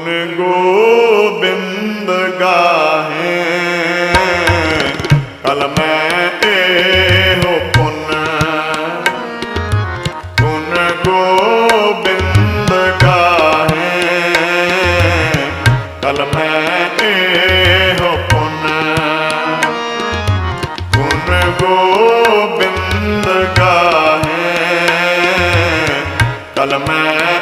ਗੁਣ ਗੋਬਿੰਦ ਗਾਹੇ। ਕਲ ਮੈਂ ਇਹੋ ਪੁੰਨ। ਗੁਣ ਗੋਬਿੰਦ ਗਾਹੇ। ਕਲ ਮੈਂ ਇਹੋ ਪੁੰਨ। ਗੁਣ ਗੋਬਿੰਦ ਗਾਹੇ। ਕਲ ਮੈਂ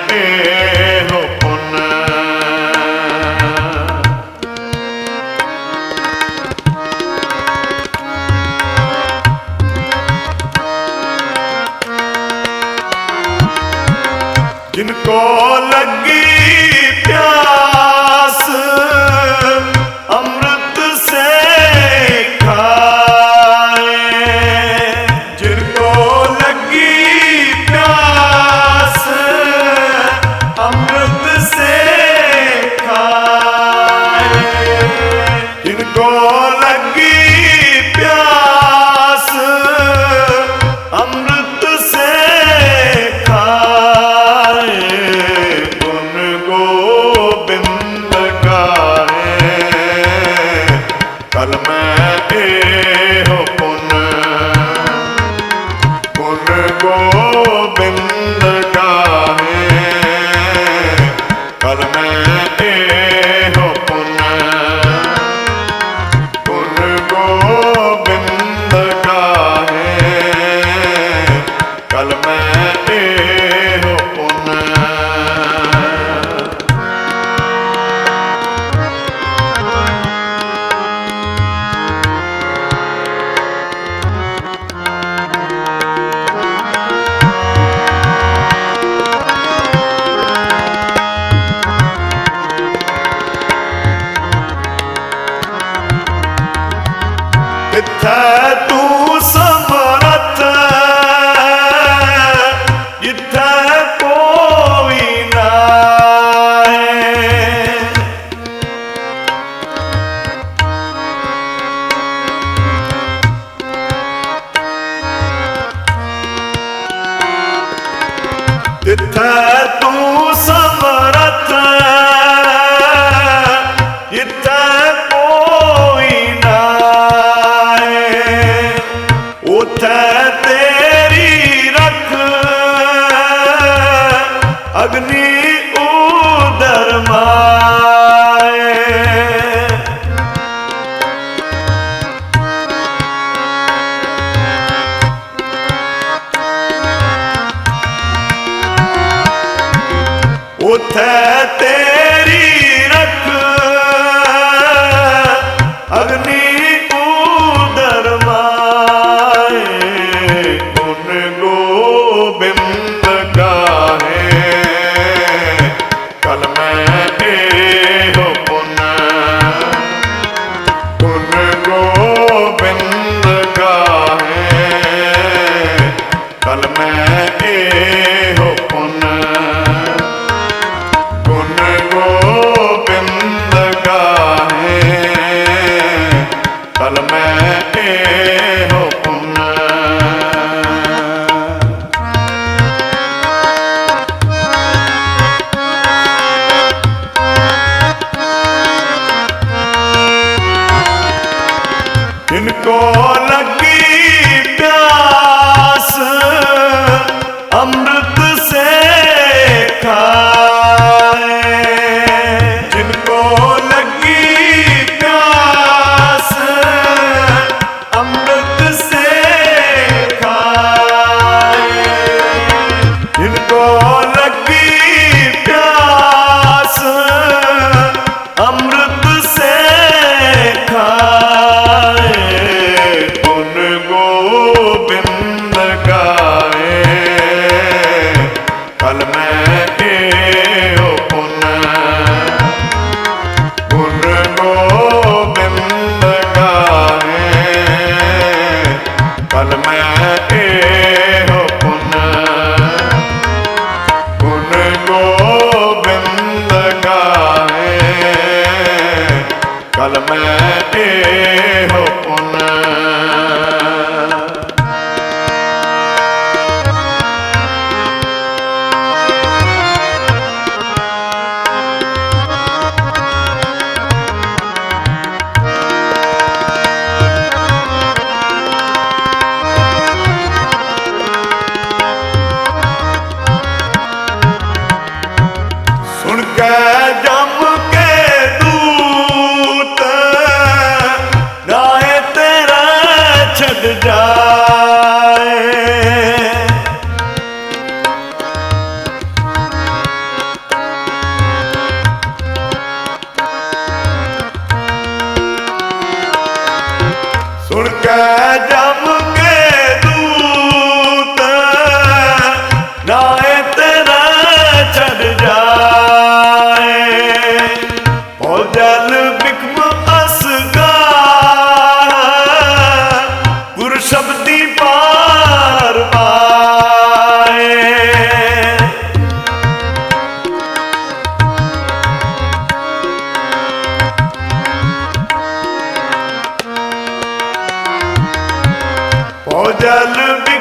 ਜਿੱਥੇ পথে جم del